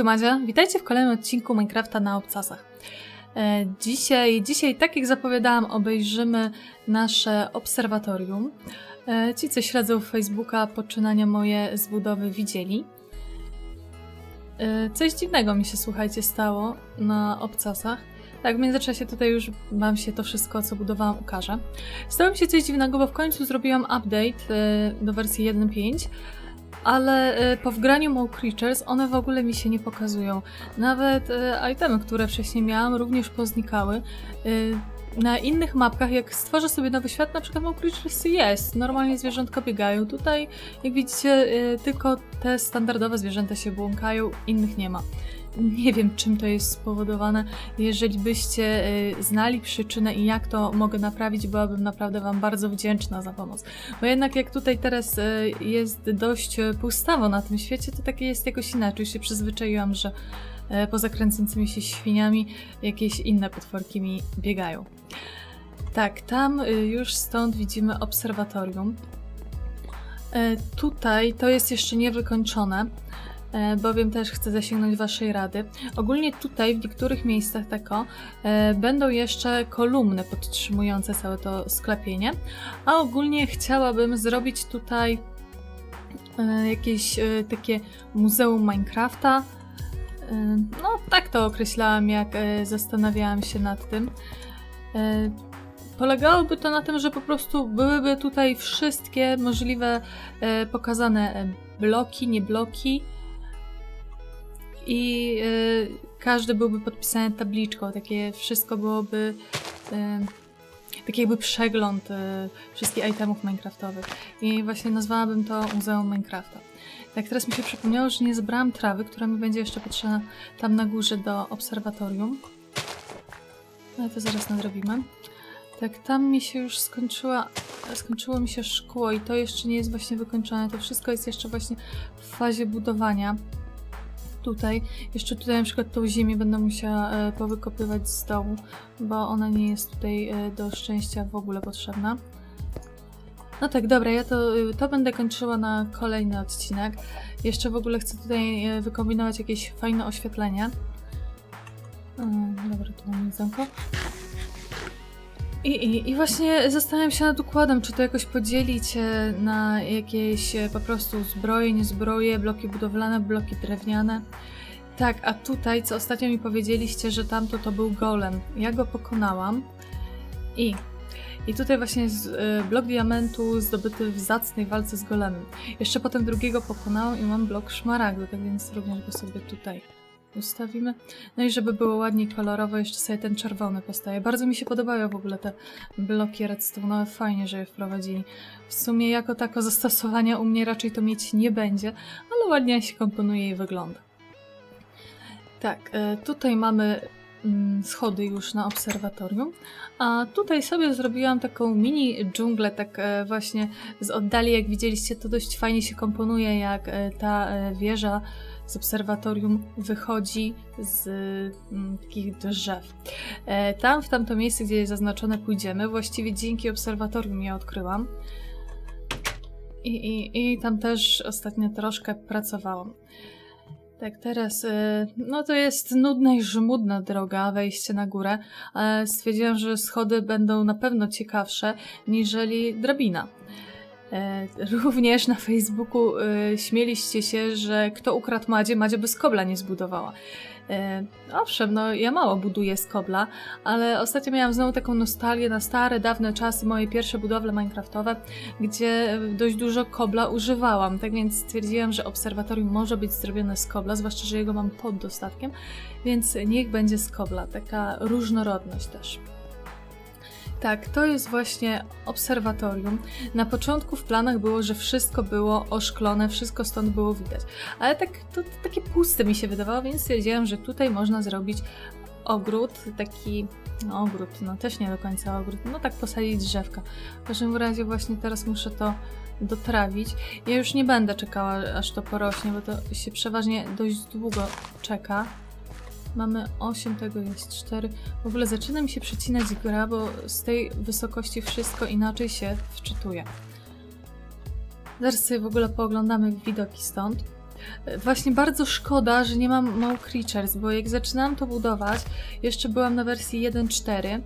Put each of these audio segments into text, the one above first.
tu Madzia. Witajcie w kolejnym odcinku Minecrafta na obcasach. E, dzisiaj, dzisiaj, tak jak zapowiadałam, obejrzymy nasze obserwatorium. E, ci, co śledzą Facebooka, poczynania moje z budowy widzieli. E, coś dziwnego mi się, słuchajcie, stało na obcasach. Tak, w międzyczasie tutaj już Wam się to wszystko, co budowałam, ukaże. Stało mi się coś dziwnego, bo w końcu zrobiłam update do wersji 1.5 ale e, po wgraniu Mow Creatures one w ogóle mi się nie pokazują. Nawet e, itemy, które wcześniej miałam, również poznikały. E, na innych mapkach, jak stworzę sobie nowy świat, na przykład Creatures jest, normalnie zwierzątka biegają. Tutaj, jak widzicie, tylko te standardowe zwierzęta się błąkają, innych nie ma. Nie wiem, czym to jest spowodowane. Jeżeli byście y, znali przyczynę i jak to mogę naprawić, byłabym naprawdę Wam bardzo wdzięczna za pomoc. Bo jednak jak tutaj teraz y, jest dość pustawo na tym świecie, to takie jest jakoś inaczej. Już się przyzwyczaiłam, że y, poza kręcącymi się świniami jakieś inne potworki mi biegają. Tak, tam już stąd widzimy obserwatorium. Tutaj to jest jeszcze niewykończone. E, bowiem też chcę zasięgnąć Waszej rady. Ogólnie tutaj w niektórych miejscach tako e, będą jeszcze kolumny podtrzymujące całe to sklepienie, a ogólnie chciałabym zrobić tutaj e, jakieś takie muzeum Minecrafta. No, tak to określałam, jak zastanawiałam się nad tym. Polegałoby to na tym, że po prostu byłyby tutaj wszystkie możliwe pokazane bloki, nie bloki, i y, każdy byłby podpisany tabliczką, takie wszystko byłoby y, taki jakby przegląd y, wszystkich itemów minecraftowych. I właśnie nazwałabym to Muzeum Minecrafta. Tak, teraz mi się przypomniało, że nie zebrałam trawy, która mi będzie jeszcze potrzebna tam na górze do obserwatorium. Ale to zaraz nadrobimy. Tak, tam mi się już skończyła, skończyło mi się szkło i to jeszcze nie jest właśnie wykończone. To wszystko jest jeszcze właśnie w fazie budowania tutaj. Jeszcze tutaj na przykład tą ziemię będę musiała e, powykopywać z dołu, bo ona nie jest tutaj e, do szczęścia w ogóle potrzebna. No tak, dobra, ja to, e, to będę kończyła na kolejny odcinek. Jeszcze w ogóle chcę tutaj wykombinować jakieś fajne oświetlenie. Dobra, tu mam jedzonko. I, i, I właśnie zastanawiam się nad układem, czy to jakoś podzielić e, na jakieś e, po prostu zbroje, niezbroje, bloki budowlane, bloki drewniane. Tak, a tutaj, co ostatnio mi powiedzieliście, że tamto to był golem. Ja go pokonałam i i tutaj właśnie jest e, blok diamentu zdobyty w zacnej walce z golemem. Jeszcze potem drugiego pokonałam i mam blok szmaragdu, tak więc również go sobie tutaj ustawimy. No i żeby było ładniej kolorowo, jeszcze sobie ten czerwony postaje. Bardzo mi się podobają w ogóle te bloki redstone'owe, fajnie, że je wprowadzili. W sumie jako tako zastosowania u mnie raczej to mieć nie będzie, ale ładnie się komponuje i wygląda. Tak, e, tutaj mamy schody już na obserwatorium, a tutaj sobie zrobiłam taką mini dżunglę, tak e, właśnie z oddali, jak widzieliście, to dość fajnie się komponuje, jak e, ta wieża z obserwatorium wychodzi z mm, takich drzew. E, tam, w tamto miejsce, gdzie jest zaznaczone, pójdziemy. Właściwie dzięki obserwatorium je odkryłam. I, i, I tam też ostatnio troszkę pracowałam. Tak, teraz, e, no to jest nudna i żmudna droga, wejście na górę, stwierdziłam, że schody będą na pewno ciekawsze niżeli drabina. E, również na Facebooku e, śmieliście się, że kto ukradł Madzie, Madzia by z kobla nie zbudowała. E, owszem, no ja mało buduję z kobla, ale ostatnio miałam znowu taką nostalgię na stare, dawne czasy, moje pierwsze budowle minecraftowe, gdzie dość dużo kobla używałam, tak więc stwierdziłam, że obserwatorium może być zrobione z kobla, zwłaszcza, że jego mam pod dostatkiem, więc niech będzie z kobla, taka różnorodność też. Tak, to jest właśnie obserwatorium. Na początku w planach było, że wszystko było oszklone, wszystko stąd było widać. Ale tak to, to takie puste mi się wydawało, więc stwierdziłam, że tutaj można zrobić ogród, taki no, ogród, no też nie do końca ogród, no tak posadzić drzewka. W każdym razie właśnie teraz muszę to dotrawić. Ja już nie będę czekała, aż to porośnie, bo to się przeważnie dość długo czeka. Mamy 8, tego jest 4. W ogóle zaczyna mi się przecinać gra, bo z tej wysokości wszystko inaczej się wczytuje. Zaraz sobie w ogóle pooglądamy widoki stąd. Właśnie bardzo szkoda, że nie mam Mall Creatures, bo jak zaczynałam to budować, jeszcze byłam na wersji 1.4.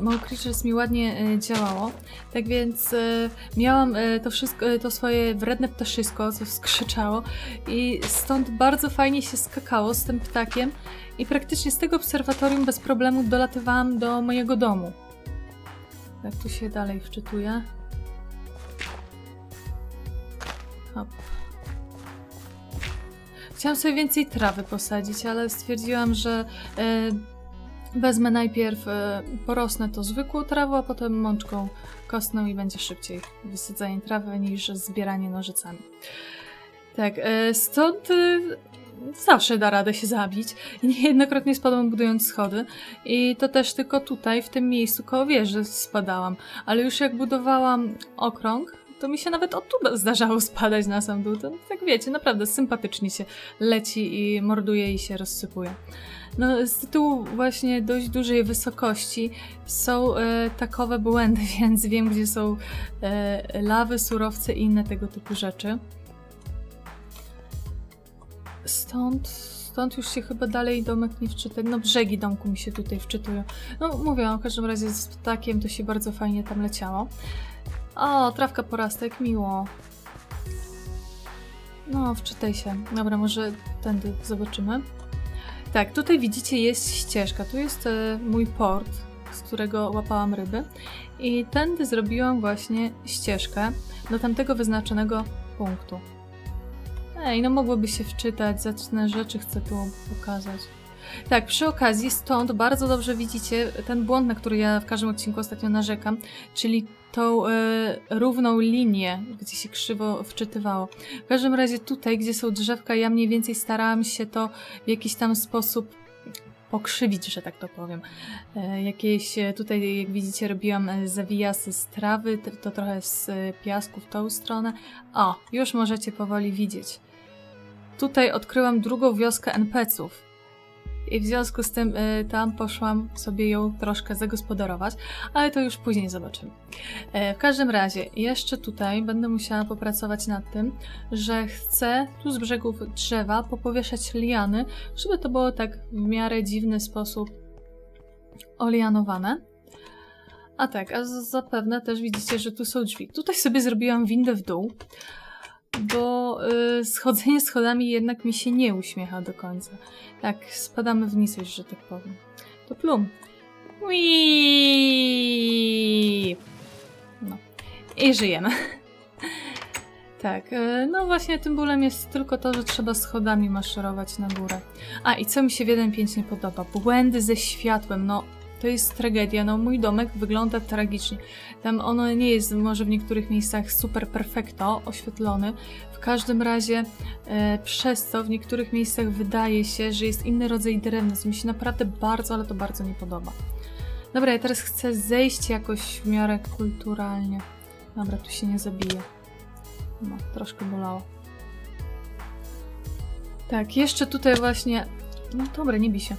Mall Creatures mi ładnie e, działało, tak więc e, miałam e, to wszystko, to swoje wredne ptaszysko, co skrzyczało i stąd bardzo fajnie się skakało z tym ptakiem i praktycznie z tego obserwatorium bez problemu dolatywałam do mojego domu. Tak tu się dalej wczytuję. Hop. Chciałam sobie więcej trawy posadzić, ale stwierdziłam, że e, wezmę najpierw, e, porosnę to zwykłą trawą, a potem mączką kostną i będzie szybciej wysadzanie trawy niż zbieranie nożycami. Tak, e, stąd e, zawsze da radę się zabić. Niejednokrotnie spadłam budując schody. I to też tylko tutaj, w tym miejscu koło wieży spadałam. Ale już jak budowałam okrąg, to mi się nawet odtuda zdarzało spadać na sam dół. To tak wiecie, naprawdę sympatycznie się leci i morduje i się rozsypuje. No, z tytułu właśnie dość dużej wysokości są e, takowe błędy, więc wiem, gdzie są e, lawy, surowce i inne tego typu rzeczy. Stąd, stąd już się chyba dalej domek nie wczyta. No brzegi domku mi się tutaj wczytują. No mówię, w każdym razie z ptakiem to się bardzo fajnie tam leciało. O, trawka porasta, jak miło. No, wczytaj się. Dobra, może tędy zobaczymy. Tak, tutaj widzicie jest ścieżka. Tu jest e, mój port, z którego łapałam ryby. I tędy zrobiłam właśnie ścieżkę do tamtego wyznaczonego punktu. Ej, no mogłoby się wczytać, zacne rzeczy chcę tu pokazać. Tak, przy okazji stąd bardzo dobrze widzicie ten błąd, na który ja w każdym odcinku ostatnio narzekam, czyli tą e, równą linię, gdzie się krzywo wczytywało. W każdym razie tutaj, gdzie są drzewka, ja mniej więcej starałam się to w jakiś tam sposób pokrzywić, że tak to powiem. E, jakieś e, tutaj, jak widzicie, robiłam e, zawijasy z trawy, to trochę z piasku w tą stronę. O, już możecie powoli widzieć. Tutaj odkryłam drugą wioskę NPC-ów. I w związku z tym y, tam poszłam sobie ją troszkę zagospodarować, ale to już później zobaczymy. E, w każdym razie, jeszcze tutaj będę musiała popracować nad tym, że chcę tu z brzegów drzewa popowieszać liany, żeby to było tak w miarę dziwny sposób olianowane. A tak, a zapewne też widzicie, że tu są drzwi. Tutaj sobie zrobiłam windę w dół, bo y, schodzenie schodami jednak mi się nie uśmiecha do końca. Tak, spadamy w nicość, że tak powiem. To plum. Wii! No. I żyjemy. Tak, y, no właśnie tym bólem jest tylko to, że trzeba schodami maszerować na górę. A i co mi się w 1.5 nie podoba? Błędy ze światłem, no to jest tragedia. No mój domek wygląda tragicznie. Tam ono nie jest może w niektórych miejscach super perfekto oświetlony. W każdym razie e, przez to w niektórych miejscach wydaje się, że jest inny rodzaj drewna, co mi się naprawdę bardzo, ale to bardzo nie podoba. Dobra, ja teraz chcę zejść jakoś w miarę kulturalnie. Dobra, tu się nie zabije. No, troszkę bolało. Tak, jeszcze tutaj właśnie... No dobra, nie bij się.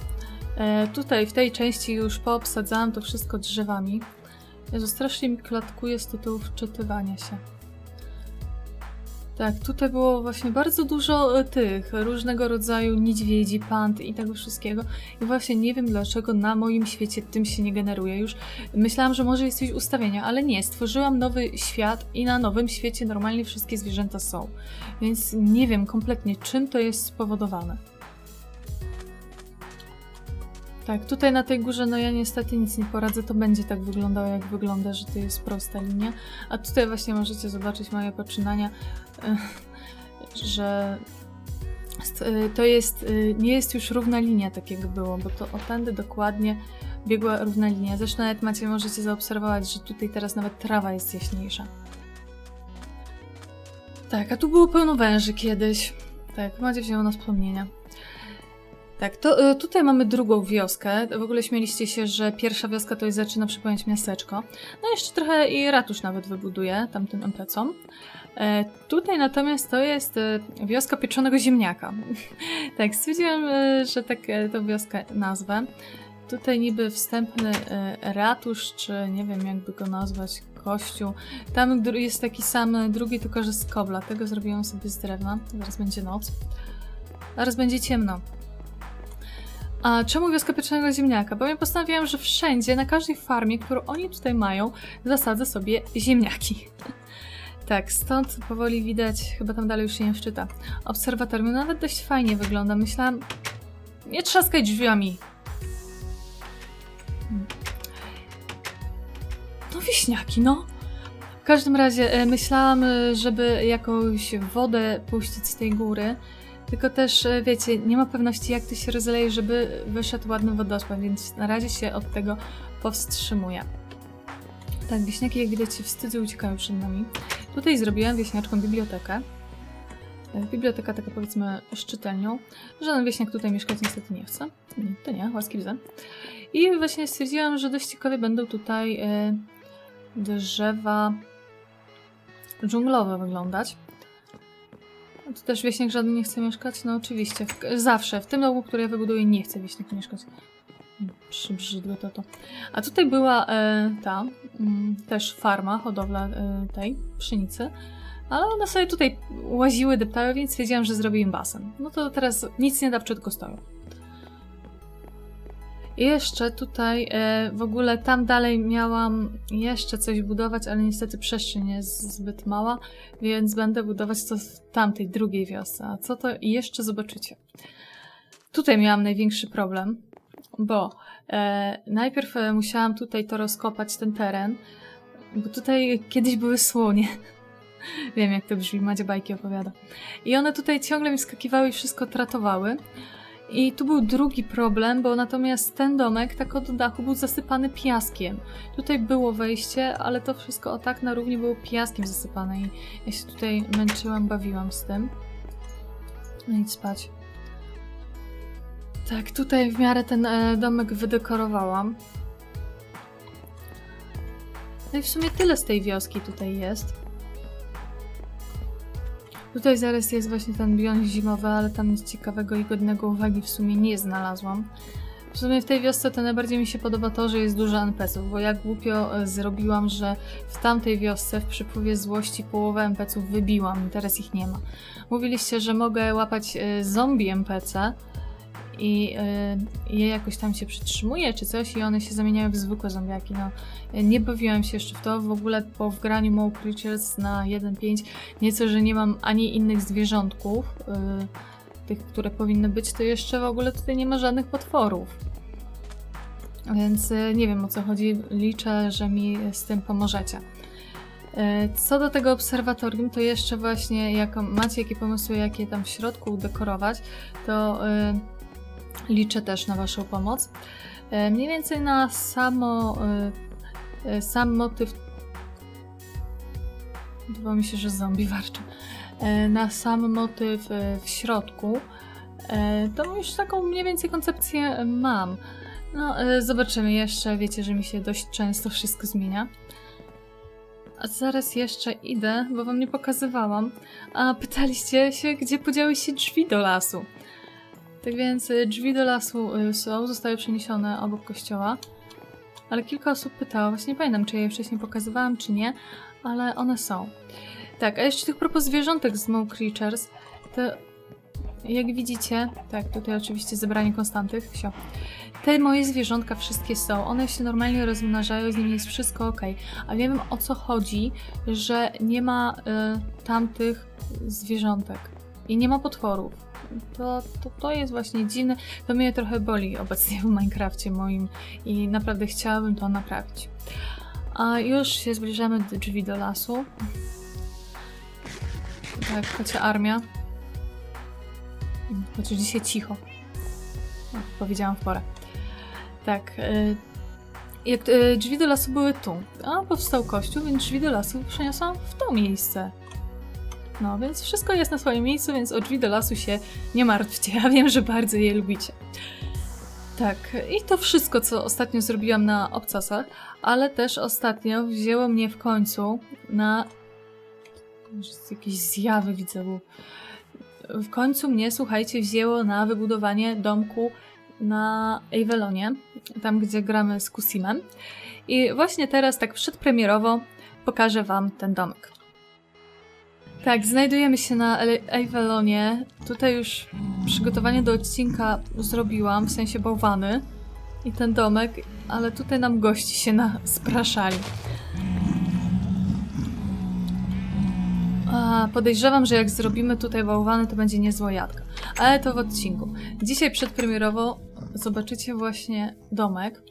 E, tutaj w tej części już poobsadzałam to wszystko drzewami. Jezu, strasznie mi klatkuje z tytułu wczytywania się. Tak, tutaj było właśnie bardzo dużo e, tych różnego rodzaju niedźwiedzi, pand i tego wszystkiego. I właśnie nie wiem dlaczego na moim świecie tym się nie generuje. Już myślałam, że może jest coś ustawienia, ale nie. Stworzyłam nowy świat i na nowym świecie normalnie wszystkie zwierzęta są. Więc nie wiem kompletnie czym to jest spowodowane. Tak, tutaj na tej górze, no ja niestety nic nie poradzę, to będzie tak wyglądało, jak wygląda, że to jest prosta linia. A tutaj właśnie możecie zobaczyć moje poczynania, eh, że y, to jest, y, nie jest już równa linia, tak jak było, bo to o tędy dokładnie biegła równa linia. Zresztą nawet macie, możecie zaobserwować, że tutaj teraz nawet trawa jest jaśniejsza. Tak, a tu było pełno węży kiedyś. Tak, macie wzięło na wspomnienia. Tak, to y, tutaj mamy drugą wioskę. W ogóle śmieliście się, że pierwsza wioska to jest zaczyna przypominać miasteczko. No jeszcze trochę i ratusz nawet wybuduje tamtym NPC-om. E, tutaj natomiast to jest e, wioska pieczonego ziemniaka. tak, stwierdziłam, e, że tak e, tą wioskę nazwę. Tutaj niby wstępny ratusz, czy nie wiem jakby go nazwać, kościół. Tam jest taki sam drugi, tylko że z kobla. Tego zrobiłam sobie z drewna. Zaraz będzie noc. Zaraz będzie ciemno. A czemu wioska pieczonego ziemniaka? Bo ja postanowiłam, że wszędzie, na każdej farmie, którą oni tutaj mają, zasadzę sobie ziemniaki. Tak, stąd powoli widać, chyba tam dalej już się nie wczyta. Obserwatorium nawet dość fajnie wygląda. Myślałam, nie trzaskaj drzwiami. No wiśniaki, no. W każdym razie e, myślałam, e, żeby jakąś wodę puścić z tej góry, tylko też, e, wiecie, nie ma pewności jak to się rozleje, żeby wyszedł ładny wodospad, więc na razie się od tego powstrzymuję. Tak, wieśniaki jak widać się wstydzą, uciekają przed nami. Tutaj zrobiłam wieśniaczką bibliotekę. E, Biblioteka taka powiedzmy z czytelnią. Żaden wieśniak tutaj mieszkać niestety nie chce. Nie, To nie, łaski widzę. I właśnie stwierdziłam, że dość ciekawe będą tutaj e, drzewa dżunglowe wyglądać. A Tu też wieśniak żaden nie chce mieszkać? No oczywiście, w, zawsze. W tym domu, który ja wybuduję, nie chce wieśniak mieszkać. Przybrzydłe to to. A tutaj była e, ta, mm, też farma, hodowla e, tej pszenicy. Ale one sobie tutaj łaziły, deptały, więc stwierdziłam, że zrobię im basen. No to teraz nic nie da, tylko stoją. I jeszcze tutaj e, w ogóle tam dalej miałam jeszcze coś budować, ale niestety przestrzeń jest zbyt mała, więc będę budować to w tamtej drugiej wiosce. A co to jeszcze zobaczycie. Tutaj miałam największy problem, bo e, najpierw e, musiałam tutaj to rozkopać, ten teren, bo tutaj kiedyś były słonie. Wiem, jak to brzmi, Macie bajki opowiada. I one tutaj ciągle mi skakiwały i wszystko tratowały. I tu był drugi problem, bo natomiast ten domek tak od dachu był zasypany piaskiem. Tutaj było wejście, ale to wszystko o tak na równi było piaskiem zasypane i ja się tutaj męczyłam, bawiłam z tym. No idź spać. Tak, tutaj w miarę ten e, domek wydekorowałam. No i w sumie tyle z tej wioski tutaj jest. Tutaj zaraz jest właśnie ten bion zimowy, ale tam nic ciekawego i godnego uwagi w sumie nie znalazłam. W sumie w tej wiosce to najbardziej mi się podoba to, że jest dużo NPC-ów, bo jak głupio e, zrobiłam, że w tamtej wiosce w przypływie złości połowę NPC-ów wybiłam i teraz ich nie ma. Mówiliście, że mogę łapać e, zombie NPC i e, je jakoś tam się przytrzymuje czy coś i one się zamieniają w zwykłe zombiaki. No, nie bawiłam się jeszcze w to, w ogóle po wgraniu Mow Creatures na 1.5 nieco, że nie mam ani innych zwierzątków, y, tych, które powinny być, to jeszcze w ogóle tutaj nie ma żadnych potworów. Więc y, nie wiem o co chodzi, liczę, że mi z tym pomożecie. Y, Co do tego obserwatorium, to jeszcze właśnie jak macie jakie pomysły, jakie tam w środku udekorować, to y, liczę też na Waszą pomoc. Y, Mniej więcej na samo, y, y, sam motyw. Wydawało mi się, że zombie warczy. Na sam motyw w środku, to już taką mniej więcej koncepcję mam. No, zobaczymy jeszcze. Wiecie, że mi się dość często wszystko zmienia. A zaraz jeszcze idę, bo wam nie pokazywałam. A pytaliście się, gdzie podziały się drzwi do lasu. Tak więc y, drzwi do lasu y, są, zostały przeniesione obok kościoła. Ale kilka osób pytało, właśnie nie pamiętam, czy ja je wcześniej pokazywałam, czy nie, ale one są. Tak, a jeszcze tych propos zwierzątek z Smoke Creatures, to jak widzicie, tak, tutaj oczywiście zebranie konstantych, sio. Te moje zwierzątka wszystkie są, one się normalnie rozmnażają, z nimi jest wszystko ok. A wiem o co chodzi, że nie ma y, tamtych zwierzątek i nie ma potworów. To, to, to jest właśnie dziwne, to mnie trochę boli obecnie w Minecrafcie moim i naprawdę chciałabym to naprawić. A już się zbliżamy do drzwi do lasu. Tak, chodźcie armia. Chociaż dzisiaj cicho. O, powiedziałam w porę. Tak. y, Jak y, drzwi do lasu były tu, a powstał kościół, więc drzwi do lasu przeniosłam w to miejsce. No, więc wszystko jest na swoim miejscu, więc o drzwi do lasu się nie martwcie. Ja wiem, że bardzo je lubicie. Tak, i to wszystko, co ostatnio zrobiłam na obcasach, ale też ostatnio wzięło mnie w końcu na. Jakieś zjawy widzę, w końcu mnie, słuchajcie, wzięło na wybudowanie domku na Avelonie, tam gdzie gramy z Kusimem. I właśnie teraz, tak przedpremierowo, pokażę Wam ten domek. Tak, znajdujemy się na Ewelonie. Tutaj już przygotowanie do odcinka zrobiłam, w sensie bałwany i ten domek, ale tutaj nam gości się na spraszali. A, podejrzewam, że jak zrobimy tutaj bałwany, to będzie niezła jadka. Ale to w odcinku. Dzisiaj przedpremierowo zobaczycie właśnie domek.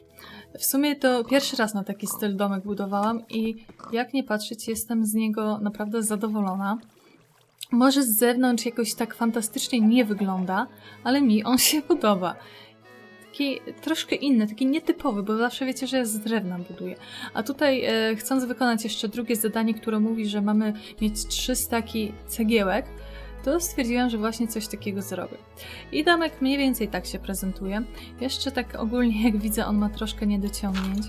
W sumie to pierwszy raz na taki styl domek budowałam i jak nie patrzeć, jestem z niego naprawdę zadowolona. Może z zewnątrz jakoś tak fantastycznie nie wygląda, ale mi on się podoba. Taki troszkę inny, taki nietypowy, bo zawsze wiecie, że ja z drewna buduję. A tutaj e, chcąc wykonać jeszcze drugie zadanie, które mówi, że mamy mieć trzy staki cegiełek, to stwierdziłam, że właśnie coś takiego zrobię. I domek mniej więcej tak się prezentuje. Jeszcze tak ogólnie, jak widzę, on ma troszkę niedociągnięć.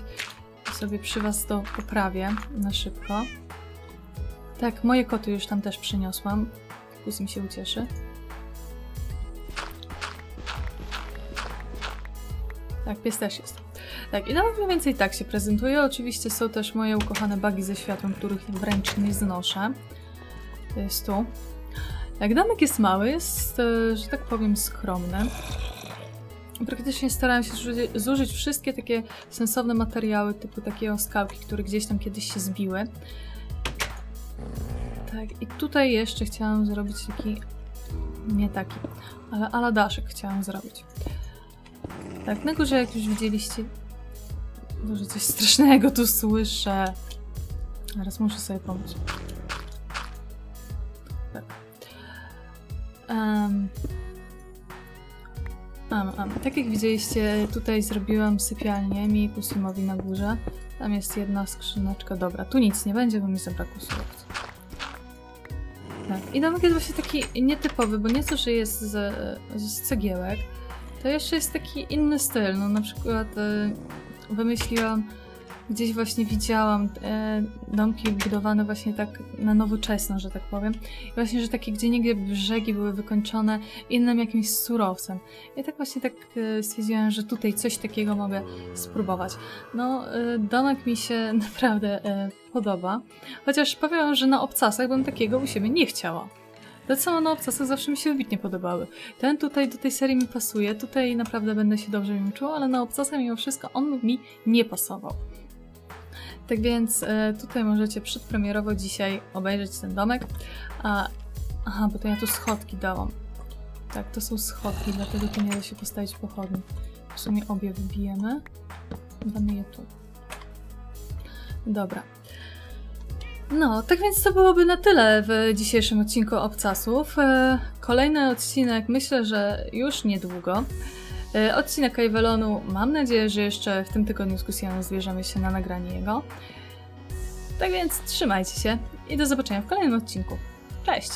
Sobie przy Was to poprawię na szybko. Tak, moje koty już tam też przyniosłam. Kus mi się ucieszy. Tak, pies też jest. Tak, i nawet mniej więcej tak się prezentuje. Oczywiście są też moje ukochane bagi ze światłem, których wręcz nie znoszę. To jest tu. Jak domek jest mały, jest, e, że tak powiem, skromny. Praktycznie starałam się zużyć, wszystkie takie sensowne materiały, typu takie skałki, które gdzieś tam kiedyś się zbiły. Tak, i tutaj jeszcze chciałam zrobić taki, nie taki, ale aladaszek chciałam zrobić. Tak, na górze jak już widzieliście, może coś strasznego tu słyszę. Teraz muszę sobie pomóc. Um, um, um. Tak jak widzieliście, tutaj zrobiłam sypialnię mi Kusimowi na górze. Tam jest jedna skrzyneczka. Dobra, tu nic nie będzie, bo mi zabrakło surowców. Tak. I domek jest właśnie taki nietypowy, bo nieco, że jest z, z cegiełek, to jeszcze jest taki inny styl. No na przykład e, wymyśliłam, gdzieś właśnie widziałam e, domki budowane właśnie tak na nowoczesno, że tak powiem. I właśnie, że takie gdzie niegdzie brzegi były wykończone innym jakimś surowcem. I tak właśnie tak e, stwierdziłam, że tutaj coś takiego mogę spróbować. No, e, domek mi się naprawdę e, podoba. Chociaż powiem, że na obcasach bym takiego u siebie nie chciała. Te samo na obcasach zawsze mi się wybitnie podobały. Ten tutaj do tej serii mi pasuje, tutaj naprawdę będę się dobrze nim czuła, ale na obcasach mimo wszystko on mi nie pasował. Tak więc e, tutaj możecie przedpremierowo dzisiaj obejrzeć ten domek. A, aha, bo to ja tu schodki dałam. Tak, to są schodki, dlatego tu nie da się postawić pochodni. W sumie obie wybijemy. Damy je tu. Dobra. No, tak więc to byłoby na tyle w dzisiejszym odcinku Obcasów. E, kolejny odcinek myślę, że już niedługo. E, odcinek Kajwelonu mam nadzieję, że jeszcze w tym tygodniu z Kusjanem zbierzemy się na nagranie jego. Tak więc trzymajcie się i do zobaczenia w kolejnym odcinku. Cześć!